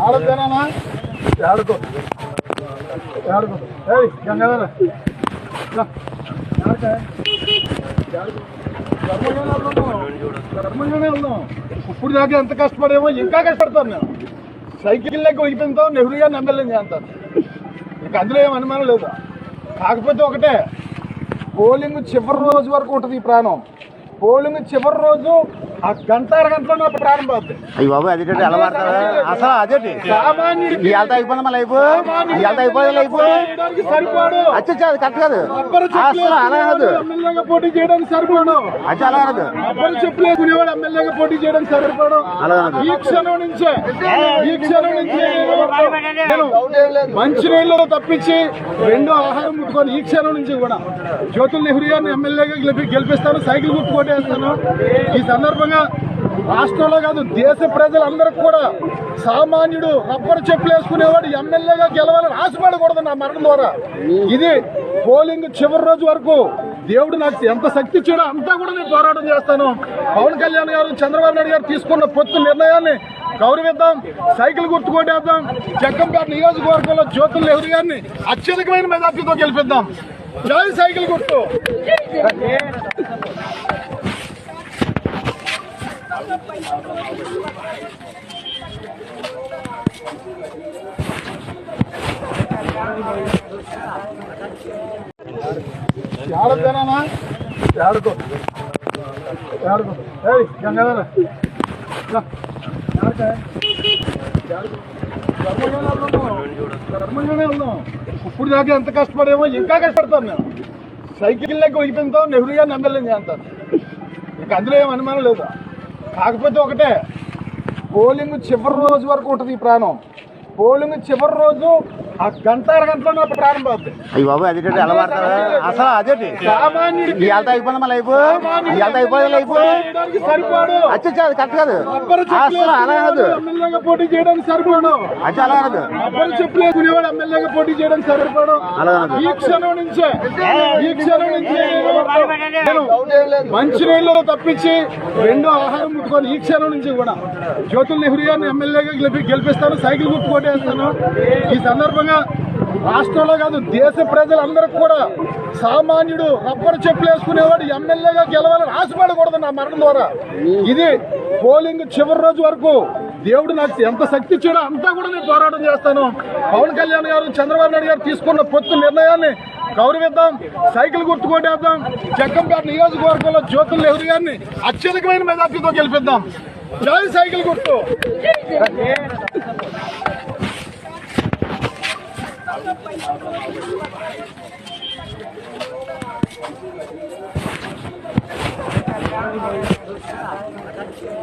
ఏడొద్దానా ఏడుకో. ఏడుకో. ఏయ్ గంగాధర. రా. ఏడకా? ఇప్పుడు దాకా ఎంత కష్టపడేమో ఇంకా కష్టపడతాను నేను. సైకిల్ లెక్క వగిపోతాం నెహ్రూ గారిని ఎమ్మెల్యే చేస్తాను ఇక అందులో ఏం అనుమానం లేదు? కాకపోతే ఒకటే పోలింగ్ చివరి రోజు వరకు ఉంటుంది ఈ ప్రాణం. పోలింగ్ చివరి రోజు ఆ గంట అరగంటలో ప్రారంభం అవుతుంది అయ్యి బాబు అదేంటి ఎలా మాడతారు అసలు అదేంటి ఇవాళ అయిపోయింది మళ్ళీ అయిపో ఇవాళ అయిపోయింది అయిపో చేయడానికి సరిపోడు అచ్చా అది కరెక్ట్ కాదు అసలు అలా కాదు ఎమ్మెల్యేగా పోటీ చేయడానికి సరిపోడు అచ్చా అలా కాదు రబ్బరు చెప్పులు వేసుకునేవాడు ఎమ్మెల్యేగా పోటీ చేయడానికి సరిపోడు అలా కాదు ఈ క్షణం నుంచే ఈ క్షణం నుంచే నేను మంచినీళ్ళు తప్పించి రెండో ఆహారం ముట్టుకొని ఈ క్షణం నుంచి కూడా జ్యోతుల్ నెహ్రూ గారిని ఎమ్మెల్యేగా గెలిపి గెలిపిస్తాను సైకిల్ గుర్తు కొట్టేస్తాను ఈ సందర్భంగా రాష్ట్రంలో కాదు దేశ ప్రజలందరికీ కూడా సామాన్యుడు రబ్బర్ చెప్పులు వేసుకునేవాడు ఎమ్మెల్యేగా గెలవాలని ఆశపడకూడదు నా మరణం ద్వారా. ఇది పోలింగ్ చివరి రోజు వరకు దేవుడు నాకు ఎంత శక్తి ఇచ్చాడో అంతా కూడా నేను పోరాటం చేస్తాను. పవన్ కళ్యాణ్ గారు చంద్రబాబు నాయుడు గారు తీసుకున్న పొత్తు నిర్ణయాన్ని గౌరవిద్దాం సైకిల్ గుర్తుకొట్టేద్దాం జగ్గంపేట నియోజకవర్గంలో జ్యోతుల నెహ్రూ గారిని అత్యధికమైన మెజార్టీతో గెలిపిద్దాం. జై సైకిల్ గుర్తు. ఏడొద్దానా ఏడుకో ఏయ్ గంగాధర ధర్మంగానే ఇప్పుడు దాకా ఎంత కష్టపడేమో ఇంకా కష్టపడతాను నేను సైకిల్ లెక్క వగిపోతాం నెహ్రూ గారిని ఎమ్మెల్యే చేస్తాను ఇంకా అందులో ఏం అనుమానం లేదు కాకపోతే ఒకటే పోలింగ్ చివరి రోజు వరకు ఉంటుంది ఈ ప్రాణం పోలింగ్ చివరి రోజు ఆ గంట అరగంటలో నా ప్రారంభం అవుతుంది అయ్యి బాబు మాడతారు అసలు అదేంటి? సామాన్యుడికి ఇవాళ అయిపోయింది మళ్ళీ అయిపో ఇవాళ అయిపోయింది అది కరెక్ట్ కాదు. అసలు అలా కాదు. పోటీ చేయడానికి సరిపోడు అచ్చా అలా కాదు. రబ్బరు చెప్పులు వేసుకునేవాడు ఎమ్మెల్యేగా పోటీ చేయడానికి సరిపోడు అలా కాదు. ఈ క్షణం నుంచే ఈ క్షణం నుంచే నేను మంచినీళ్ళు తప్పించి రెండో ఆహారం ముట్టుకొని ఈ క్షణం నుంచి కూడా జ్యోతుల్ నెహ్రూ గారిని ఎమ్మెల్యేగా గెలిపి గెలిపిస్తాను సైకిల్ గుర్తు కొట్టేస్తాను. ఈ సందర్భంగా రాష్ట్రంలో కాదు దేశ ప్రజలందరికీ కూడా సామాన్యుడు రబ్బర్ చెప్పులు వేసుకునేవాడు ఎమ్మెల్యేగా గెలవాలని ఆశపడకూడదు నా మరణం ద్వారా. ఇది పోలింగ్ చివరి రోజు వరకు దేవుడు నాకు ఎంత శక్తి ఇచ్చాడో అంతా కూడా నేను పోరాటం చేస్తాను. పవన్ కళ్యాణ్ గారు చంద్రబాబు నాయుడు గారు తీసుకున్న పొత్తు నిర్ణయాన్ని గౌరవిద్దాం సైకిల్ గుర్తు కొట్టేద్దాం జగ్గంపేట నియోజకవర్గంలో జ్యోతుల్ నెహ్రూ గారిని అత్యధికమైన మెజార్టీతో గెలిపిద్దాం. జై సైకిల్ గుర్తు. 私たちは。